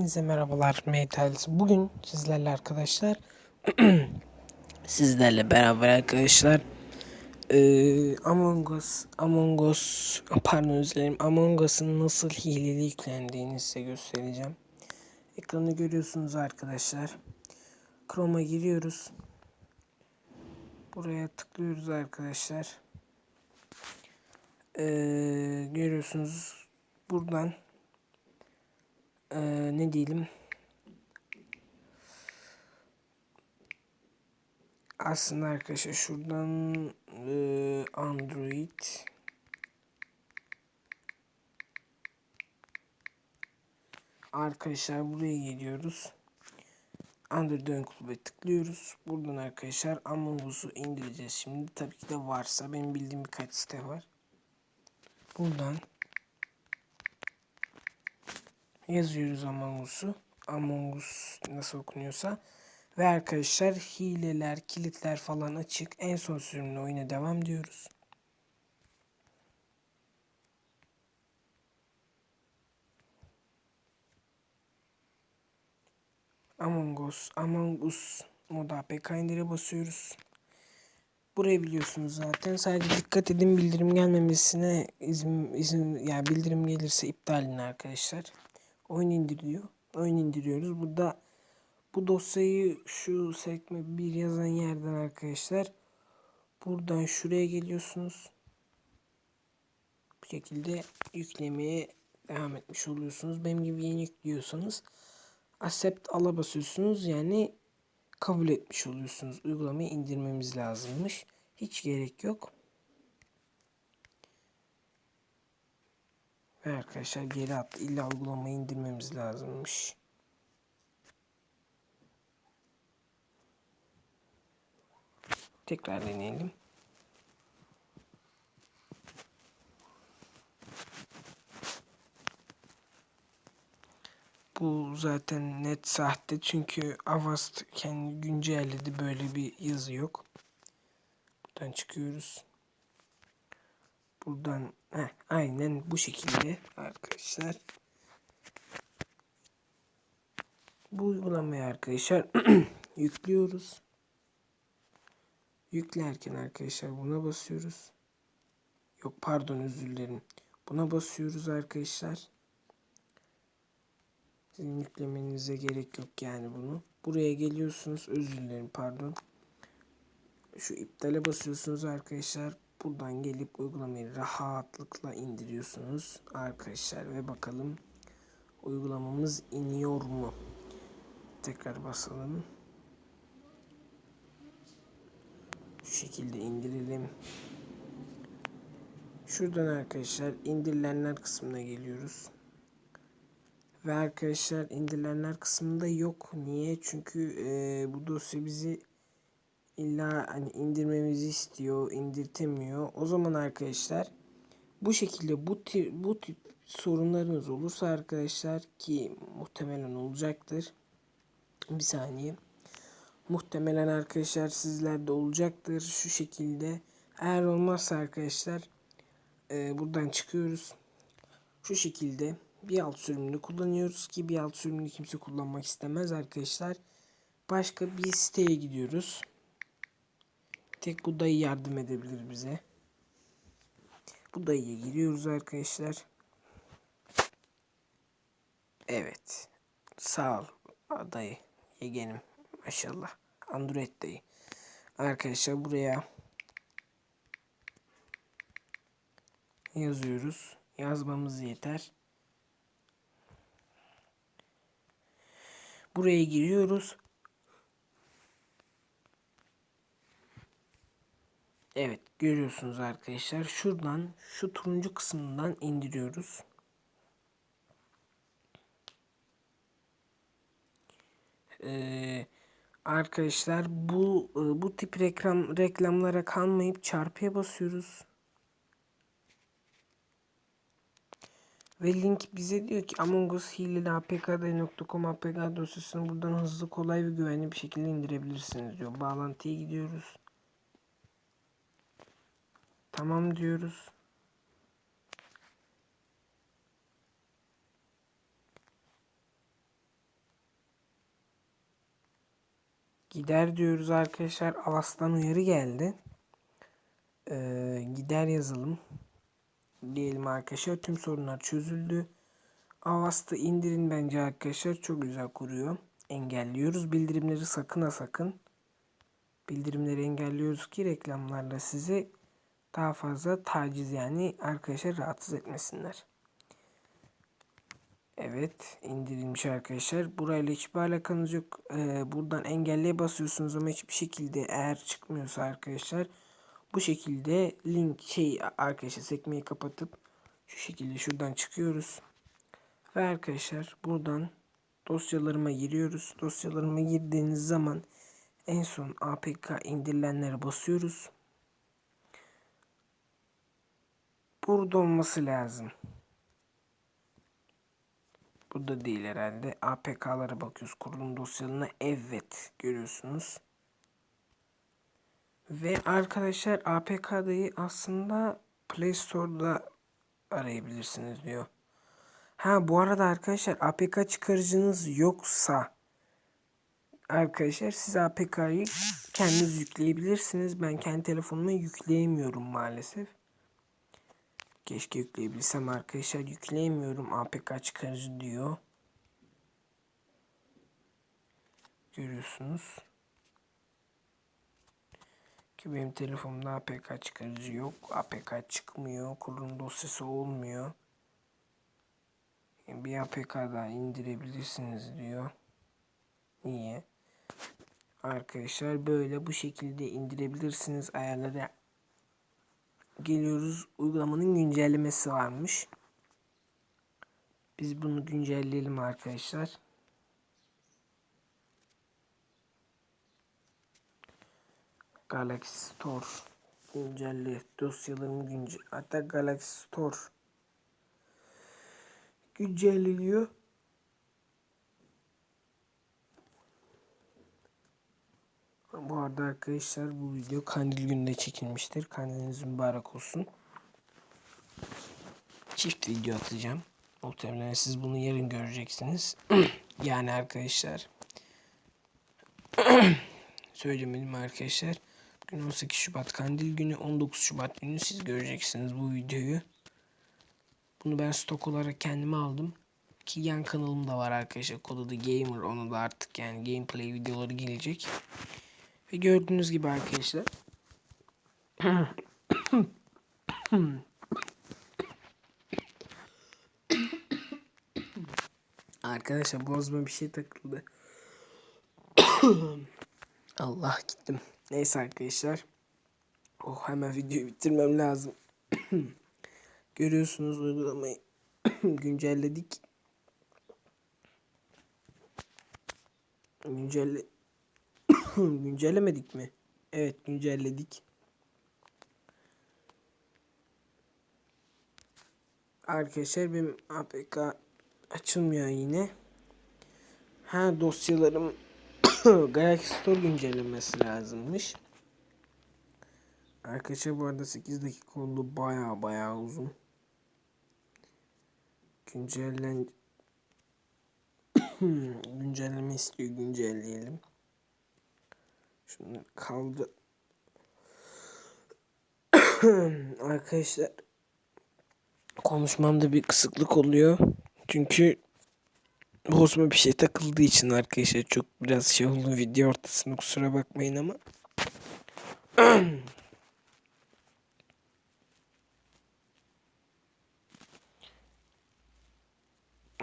Hepinize merhabalar Maytals. Bugün sizlerle arkadaşlar sizlerle beraber arkadaşlar eee Among Us Among Us pardon özür dilerim Among Us'ın nasıl hileli yüklendiğini size göstereceğim. Ekranı görüyorsunuz arkadaşlar. Chrome'a giriyoruz. Buraya tıklıyoruz arkadaşlar. Eee görüyorsunuz buradan ee, ne diyelim? Aslında arkadaşlar şuradan e, Android. Arkadaşlar buraya geliyoruz. Android ön kulübe tıklıyoruz. Buradan arkadaşlar Among indireceğiz. Şimdi tabii ki de varsa benim bildiğim birkaç site var. Buradan yazıyoruz Among Us'u. Among Us nasıl okunuyorsa. Ve arkadaşlar hileler, kilitler falan açık. En son sürümle oyuna devam diyoruz. Among Us, Among Us moda APK indire basıyoruz. Burayı biliyorsunuz zaten. Sadece dikkat edin bildirim gelmemesine izin, izin yani bildirim gelirse iptal edin arkadaşlar oyun indiriliyor. Oyun indiriyoruz. Burada bu dosyayı şu sekme bir yazan yerden arkadaşlar buradan şuraya geliyorsunuz. Bu şekilde yüklemeye devam etmiş oluyorsunuz. Benim gibi yeni yüklüyorsanız accept ala basıyorsunuz. Yani kabul etmiş oluyorsunuz. Uygulamayı indirmemiz lazımmış. Hiç gerek yok. Ve arkadaşlar geri attı. İlla uygulamayı indirmemiz lazımmış. Tekrar deneyelim. Bu zaten net sahte çünkü Avast kendi güncelledi böyle bir yazı yok. Buradan çıkıyoruz. Buradan heh, aynen bu şekilde arkadaşlar. Bu uygulamayı arkadaşlar yüklüyoruz. Yüklerken arkadaşlar buna basıyoruz. Yok pardon özür dilerim. Buna basıyoruz arkadaşlar. Sizin yüklemenize gerek yok yani bunu. Buraya geliyorsunuz. Özür dilerim pardon. Şu iptale basıyorsunuz arkadaşlar. Buradan gelip uygulamayı rahatlıkla indiriyorsunuz arkadaşlar ve bakalım uygulamamız iniyor mu? Tekrar basalım. Şu şekilde indirelim. Şuradan arkadaşlar indirilenler kısmına geliyoruz. Ve arkadaşlar indirilenler kısmında yok. Niye? Çünkü e, bu dosya bizi illa hani indirmemizi istiyor, indirtemiyor. O zaman arkadaşlar bu şekilde bu tip, bu tip sorunlarınız olursa arkadaşlar ki muhtemelen olacaktır. Bir saniye. Muhtemelen arkadaşlar sizlerde olacaktır şu şekilde. Eğer olmazsa arkadaşlar e, buradan çıkıyoruz. Şu şekilde bir alt sürümünü kullanıyoruz ki bir alt sürümünü kimse kullanmak istemez arkadaşlar. Başka bir siteye gidiyoruz. Tek bu dayı yardım edebilir bize. Bu dayıya giriyoruz arkadaşlar. Evet. Sağ ol dayı. Yegenim. Maşallah. Android dayı. Arkadaşlar buraya yazıyoruz. Yazmamız yeter. Buraya giriyoruz. Evet görüyorsunuz arkadaşlar. Şuradan şu turuncu kısmından indiriyoruz. Ee, arkadaşlar bu e, bu tip reklam reklamlara kalmayıp çarpıya basıyoruz. Ve link bize diyor ki Among Us hileli apkd.com apk dosyasını buradan hızlı, kolay ve güvenli bir şekilde indirebilirsiniz diyor. Bağlantıya gidiyoruz. Tamam diyoruz. Gider diyoruz arkadaşlar. Avastan uyarı geldi. Ee, gider yazalım. Diyelim arkadaşlar. Tüm sorunlar çözüldü. Avasta indirin bence arkadaşlar. Çok güzel kuruyor. Engelliyoruz. Bildirimleri sakın ha sakın. Bildirimleri engelliyoruz ki reklamlarla size daha fazla taciz yani arkadaşlar rahatsız etmesinler. Evet indirilmiş arkadaşlar. Burayla hiçbir alakanız yok. Ee, buradan engelleye basıyorsunuz ama hiçbir şekilde eğer çıkmıyorsa arkadaşlar bu şekilde link şey arkadaşlar sekmeyi kapatıp şu şekilde şuradan çıkıyoruz. Ve arkadaşlar buradan dosyalarıma giriyoruz. Dosyalarıma girdiğiniz zaman en son APK indirilenlere basıyoruz. Burada olması lazım. Burada değil herhalde. APK'lara bakıyoruz. Kurulum dosyalarına evet görüyorsunuz. Ve arkadaşlar APK'dayı aslında Play Store'da arayabilirsiniz diyor. Ha bu arada arkadaşlar APK çıkarıcınız yoksa arkadaşlar siz APK'yı kendiniz yükleyebilirsiniz. Ben kendi telefonuma yükleyemiyorum maalesef. Keşke yükleyebilsem arkadaşlar. Yükleyemiyorum. APK çıkarıcı diyor. Görüyorsunuz. Ki benim telefonumda APK çıkarıcı yok. APK çıkmıyor. Kurulum dosyası olmuyor. Bir APK daha indirebilirsiniz diyor. Niye? Arkadaşlar böyle bu şekilde indirebilirsiniz ayarları geliyoruz. Uygulamanın güncellemesi varmış. Biz bunu güncelleyelim arkadaşlar. Galaxy Store güncelle dosyalarımı güncel hatta Galaxy Store güncelleniyor. Bu arada arkadaşlar bu video kandil gününde çekilmiştir. Kandiliniz mübarek olsun. Çift video atacağım. Muhtemelen siz bunu yarın göreceksiniz. yani arkadaşlar. Söylemedim arkadaşlar. Gün 18 Şubat kandil günü 19 Şubat günü siz göreceksiniz bu videoyu. Bunu ben stok olarak kendime aldım. Ki yan kanalım da var arkadaşlar. Kodu da Gamer. Onu da artık yani gameplay videoları gelecek. Ve gördüğünüz gibi arkadaşlar. arkadaşlar boğazıma bir şey takıldı. Allah gittim. Neyse arkadaşlar. Oh hemen videoyu bitirmem lazım. Görüyorsunuz uygulamayı güncelledik. Güncelle güncellemedik mi? Evet güncelledik. Arkadaşlar benim APK açılmıyor yine. Ha dosyalarım Galaxy Store güncellemesi lazımmış. Arkadaşlar bu arada 8 dakika oldu. Baya baya uzun. Güncellen güncelleme istiyor. Güncelleyelim. Şunu kaldı. Arkadaşlar konuşmamda bir kısıklık oluyor. Çünkü bozma bir şey takıldığı için arkadaşlar çok biraz şey oldu video ortasında kusura bakmayın ama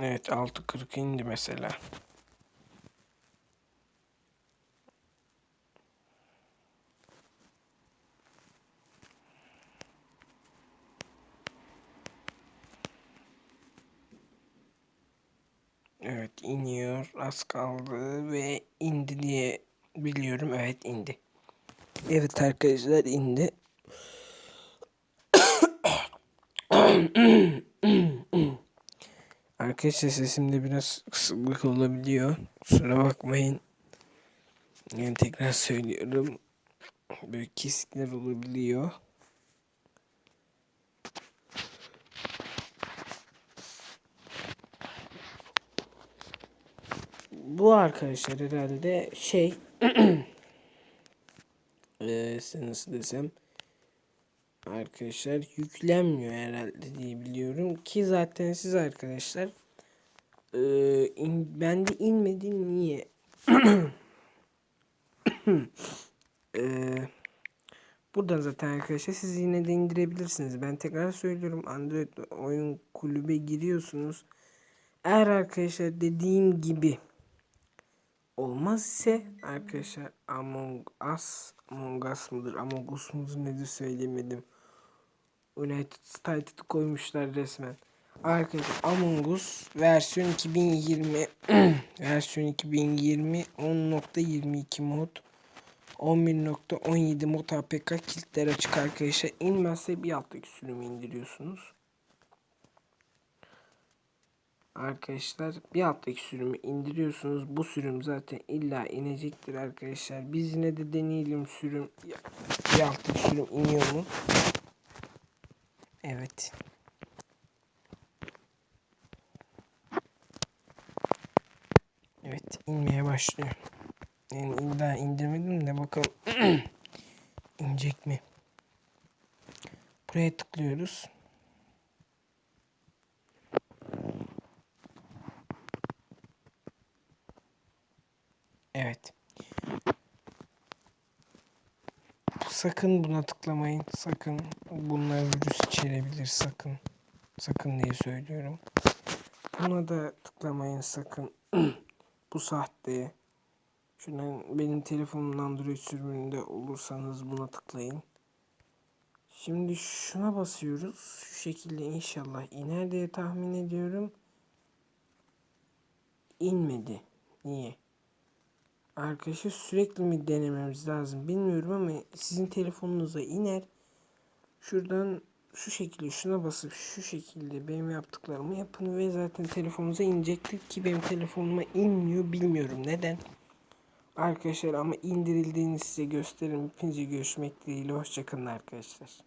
Evet 6.40 indi mesela. Evet iniyor. Az kaldı ve indi diye biliyorum. Evet indi. Evet arkadaşlar indi. Arkadaşlar sesimde biraz kısıklık olabiliyor. Kusura bakmayın. Yani tekrar söylüyorum. Böyle kesikler olabiliyor. Bu arkadaşlar herhalde şey size nasıl desem arkadaşlar yüklenmiyor herhalde diye biliyorum ki zaten siz arkadaşlar eee in, bende inmedi niye? Eee buradan zaten arkadaşlar siz yine de indirebilirsiniz. Ben tekrar söylüyorum Android oyun kulübe giriyorsunuz. Eğer arkadaşlar dediğim gibi olmaz ise arkadaşlar Among Us Among Us mıdır Among Us mudur nedir söyleyemedim. United Stated'ı koymuşlar resmen. Arkadaşlar Among Us versiyon 2020 versiyon 2020 10.22 mod 11.17 mod APK kilitler açık arkadaşlar. İnmezse bir alttaki sürümü indiriyorsunuz. Arkadaşlar bir alttaki sürümü indiriyorsunuz. Bu sürüm zaten illa inecektir arkadaşlar. Biz yine de deneyelim sürüm bir alttaki sürüm iniyor mu? Evet. Evet inmeye başlıyor. Yani daha indirmedim de bakalım inecek mi? Buraya tıklıyoruz. Evet. Sakın buna tıklamayın. Sakın. Bunlar virüs içerebilir. Sakın. Sakın diye söylüyorum. Buna da tıklamayın sakın. Bu sahte. Şuradan benim telefonumun Android sürümünde olursanız buna tıklayın. Şimdi şuna basıyoruz. Şu şekilde inşallah iner diye tahmin ediyorum. İnmedi. Niye? Arkadaşlar sürekli mi denememiz lazım bilmiyorum ama sizin telefonunuza iner. Şuradan şu şekilde şuna basıp şu şekilde benim yaptıklarımı yapın ve zaten telefonunuza inecektir ki benim telefonuma inmiyor bilmiyorum neden. Arkadaşlar ama indirildiğini size gösteririm. Hepinize görüşmek dileğiyle. Hoşçakalın arkadaşlar.